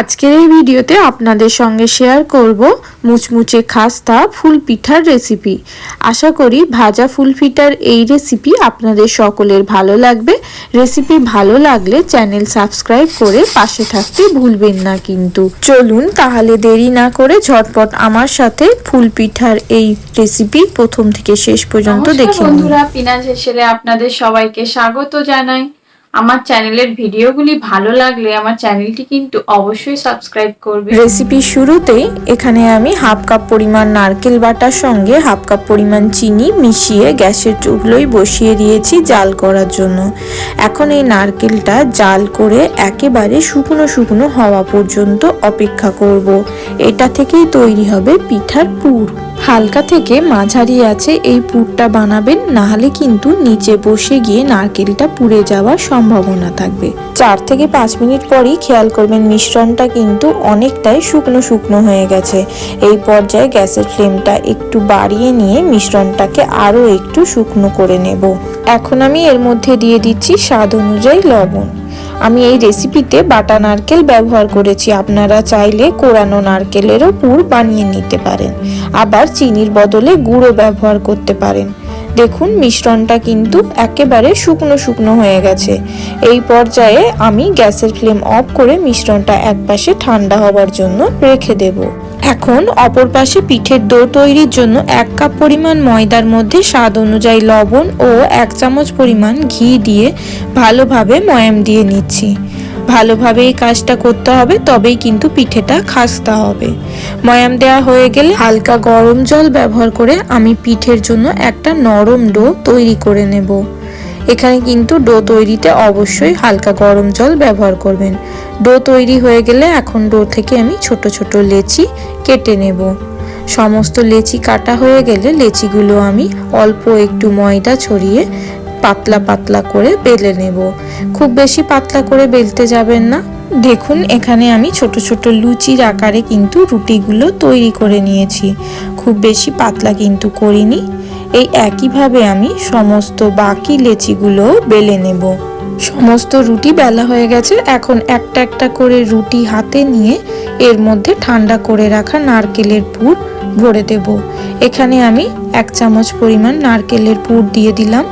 আজকের এই ভিডিওতে আপনাদের সঙ্গে শেয়ার করব মুচমুচে খাস্তা ফুল পিঠার রেসিপি আশা করি ভাজা ফুল পিঠার এই রেসিপি আপনাদের সকলের ভালো লাগবে। রেসিপি ভালো লাগলে চ্যানেল সাবস্ক্রাইব করে পাশে থাকতে ভুলবেন না কিন্তু। চলুন তাহলে দেরি না করে ঝটপট আমার সাথে ফুল পিঠার এই রেসিপি প্রথম থেকে শেষ পর্যন্ত দেখে বন্ধুরা পিনাজ হেসেলে আপনাদের সবাইকে স্বাগত জানাই। আমার চ্যানেলের ভিডিওগুলি ভালো লাগলে আমার চ্যানেলটি কিন্তু অবশ্যই সাবস্ক্রাইব করবে। রেসিপির শুরুতেই এখানে আমি হাফ কাপ পরিমাণ নারকেল বাটার সঙ্গে হাফ কাপ পরিমাণ চিনি মিশিয়ে গ্যাসের চুগলোয় বসিয়ে দিয়েছি জাল করার জন্য। এখন এই নারকেলটা জাল করে একেবারে শুকনো শুকনো হওয়া পর্যন্ত অপেক্ষা করব। এটা থেকেই তৈরি হবে পিঠার পুর। হালকা থেকে মাঝারি আছে এই পুরটা বানাবেন, নাহলে কিন্তু নিচে বসে গিয়ে নারকেলটা পুড়ে যাওয়া যাওয়ার সম্ভাবনা থাকবে। চার থেকে পাঁচ মিনিট পরই খেয়াল করবেন মিশ্রণটা কিন্তু অনেকটাই শুকনো শুকনো হয়ে গেছে। এই পর্যায়ে গ্যাসের ফ্লেমটা একটু বাড়িয়ে নিয়ে মিশ্রণটাকে আরও একটু শুকনো করে নেব। এখন আমি এর মধ্যে দিয়ে দিচ্ছি স্বাদ অনুযায়ী লবণ। আমি এই রেসিপিতে বাটা নারকেল ব্যবহার করেছি। আপনারা চাইলে কোরানো নারকেলেরও পুর বানিয়ে নিতে পারেন। আবার চিনির বদলে গুঁড়ো ব্যবহার করতে পারেন। দেখুন মিশ্রণটা কিন্তু একেবারে শুকনো শুকনো হয়ে গেছে। এই পর্যায়ে আমি গ্যাসের ফ্লেম অফ করে মিশ্রণটা একপাশে ঠান্ডা হবার জন্য রেখে দেব। এখন অপর পাশে পিঠের ডো তৈরির জন্য এক কাপ পরিমাণ ময়দার মধ্যে স্বাদ অনুযায়ী লবণ ও এক চামচ পরিমাণ ঘি দিয়ে ভালোভাবে ময়াম দিয়ে নিচ্ছি। ভালোভাবে এই কাজটা করতে হবে, তবেই কিন্তু পিঠেটা খাস্তা হবে। ময়াম দেওয়া হয়ে গেলে হালকা গরম জল ব্যবহার করে আমি পিঠের জন্য একটা নরম ডো তৈরি করে নেব। এখানে কিন্তু ডো তৈরিতে অবশ্যই হালকা গরম জল ব্যবহার করবেন। ডো তৈরি হয়ে গেলে এখন ডো থেকে আমি ছোট ছোট লেচি কেটে নেব। সমস্ত লেচি কাটা হয়ে গেলে লেচিগুলো আমি অল্প একটু ময়দা ছড়িয়ে পাতলা পাতলা করে বেলে নেব। খুব বেশি পাতলা করে বেলতে যাবেন না। দেখুন, এখানে আমি ছোট ছোট লুচির আকারে কিন্তু রুটিগুলো তৈরি করে নিয়েছি। খুব বেশি পাতলা কিন্তু করিনি। এই একইভাবে আমি সমস্ত বাকি লেচিগুলো বেলে নেব। সমস্ত রুটি বেলা হয়ে গেছে। এখন একটা একটা করে রুটি হাতে নিয়ে এর মধ্যে ঠান্ডা করে রাখা নারকেলের পুর ভরে দেব। এখানে আমি এক চামচ পরিমাণ নারকেলের পুর দিয়ে দিলাম।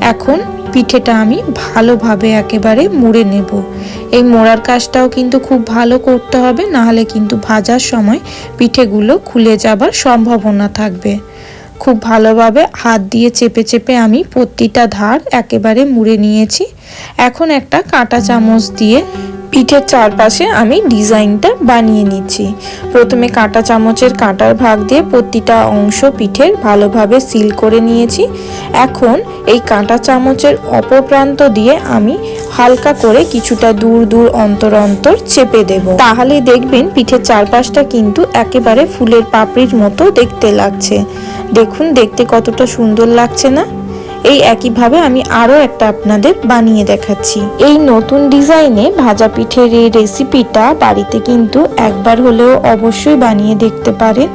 এখন পিঠেটা আমি ভালোভাবে একেবারে মুড়ে নেব। এই মোড়ার কাজটাও কিন্তু খুব ভালো করতে হবে, নাহলে কিন্তু ভাজার সময় পিঠেগুলো খুলে যাবার সম্ভাবনা থাকবে। খুব ভালোভাবে হাত দিয়ে চেপে চেপে আমি প্রতিটা ধার একেবারে মুড়ে নিয়েছি। এখন একটা কাঁটা চামচ দিয়ে পিঠের চারপাশে আমি ডিজাইনটা বানিয়ে নিচ্ছি। প্রথমে কাঁটা চামচের কাঁটার ভাগ দিয়ে প্রতিটা অংশ পিঠের ভালোভাবে সিল করে নিয়েছি। এখন এই কাঁটা চামচের অপর প্রান্ত দিয়ে আমি হালকা করে কিছুটা দূর দূর অন্তর অন্তর চেপে দেব। তাহলে দেখবেন পিঠের চারপাশটা কিন্তু একেবারে ফুলের পাপড়ির মতো দেখতে লাগছে। দেখুন, দেখতে কতটা সুন্দর লাগছে না? এই একইভাবে আমি আরও একটা আপনাদের বানিয়ে দেখাচ্ছি। এই নতুন ডিজাইনে ভাজা পিঠের এই রেসিপিটা বাড়িতে কিন্তু একবার হলেও অবশ্যই বানিয়ে দেখতে পারেন।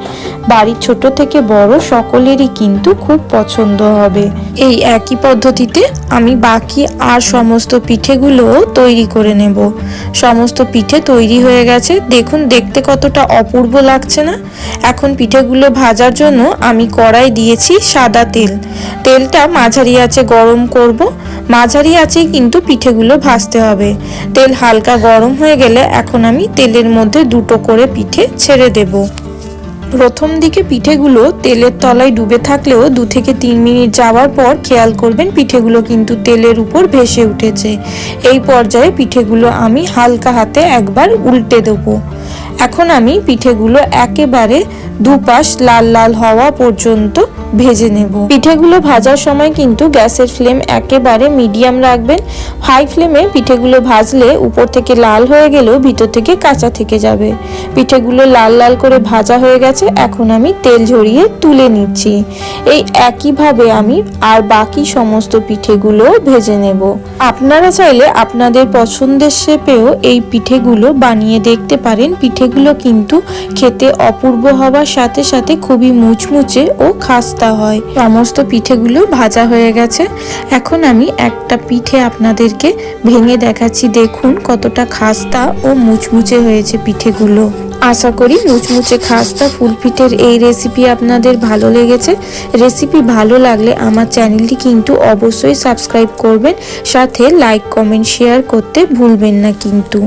বাড়ির ছোট থেকে বড় সকলেরই কিন্তু খুব পছন্দ হবে। এই একই পদ্ধতিতে আমি বাকি আর সমস্ত পিঠেগুলোও তৈরি করে নেব। সমস্ত পিঠে তৈরি হয়ে গেছে। দেখুন, দেখতে কতটা অপূর্ব লাগছে না? এখন পিঠেগুলো ভাজার জন্য আমি কড়াই দিয়েছি সাদা তেল। তেলটা মাঝারি আছে গরম করব। মাঝারি আছে কিন্তু পিঠেগুলো ভাজতে হবে। তেল হালকা গরম হয়ে গেলে এখন আমি তেলের মধ্যে দুটো করে পিঠে ছেড়ে দেব। প্রথম দিকে পিঠেগুলো তেলের তলায় ডুবে থাকলেও দু থেকে তিন মিনিট যাওয়ার পর খেয়াল করবেন পিঠেগুলো কিন্তু তেলের উপর ভেসে উঠেছে। এই পর্যায়ে পিঠেগুলো আমি হালকা হাতে একবার উল্টে দেবো। এখন আমি পিঠেগুলো একেবারে দুপাশ লাল লাল হওয়া পর্যন্ত ভেজে নেব। পিঠেগুলো ভাজার সময় কিন্তু গ্যাসের ফ্লেম একেবারে মিডিয়াম রাখবেন। হাই ফ্লেমে পিঠেগুলো ভাজলে উপর থেকে লাল হয়ে গেলেও ভিতর থেকে কাঁচা থেকে যাবে। পিঠেগুলো লাল লাল করে ভাজা হয়ে গেছে, এখন আমি তেল ঝরিয়ে তুলে নিচ্ছি। এই একইভাবে আমি আর বাকি সমস্ত পিঠেগুলো ভেজে নেব। আপনারা চাইলে আপনাদের পছন্দের শেপেও এই পিঠেগুলো বানিয়ে দেখতে পারেন। পিঠেগুলো কিন্তু খেতে অপূর্ব হওয়ার সাথে সাথে খুবই মুচমুচে ও খাস্তা খাস্তা হয়। সমস্ত পিঠেগুলো ভাজা হয়ে গেছে। এখন আমি একটা পিঠে আপনাদেরকে ভেঙে দেখাচ্ছি। দেখুন কতটা খাস্তা ও মুচমুচে হয়েছে পিঠেগুলো। আশা করি মুচমুচে খাস্তা ফুলপিঠের এই রেসিপি আপনাদের ভালো লেগেছে। রেসিপি ভালো লাগলে আমার চ্যানেলটি কিন্তু অবশ্যই সাবস্ক্রাইব করবেন। সাথে লাইক কমেন্ট শেয়ার করতে ভুলবেন না কিন্তু।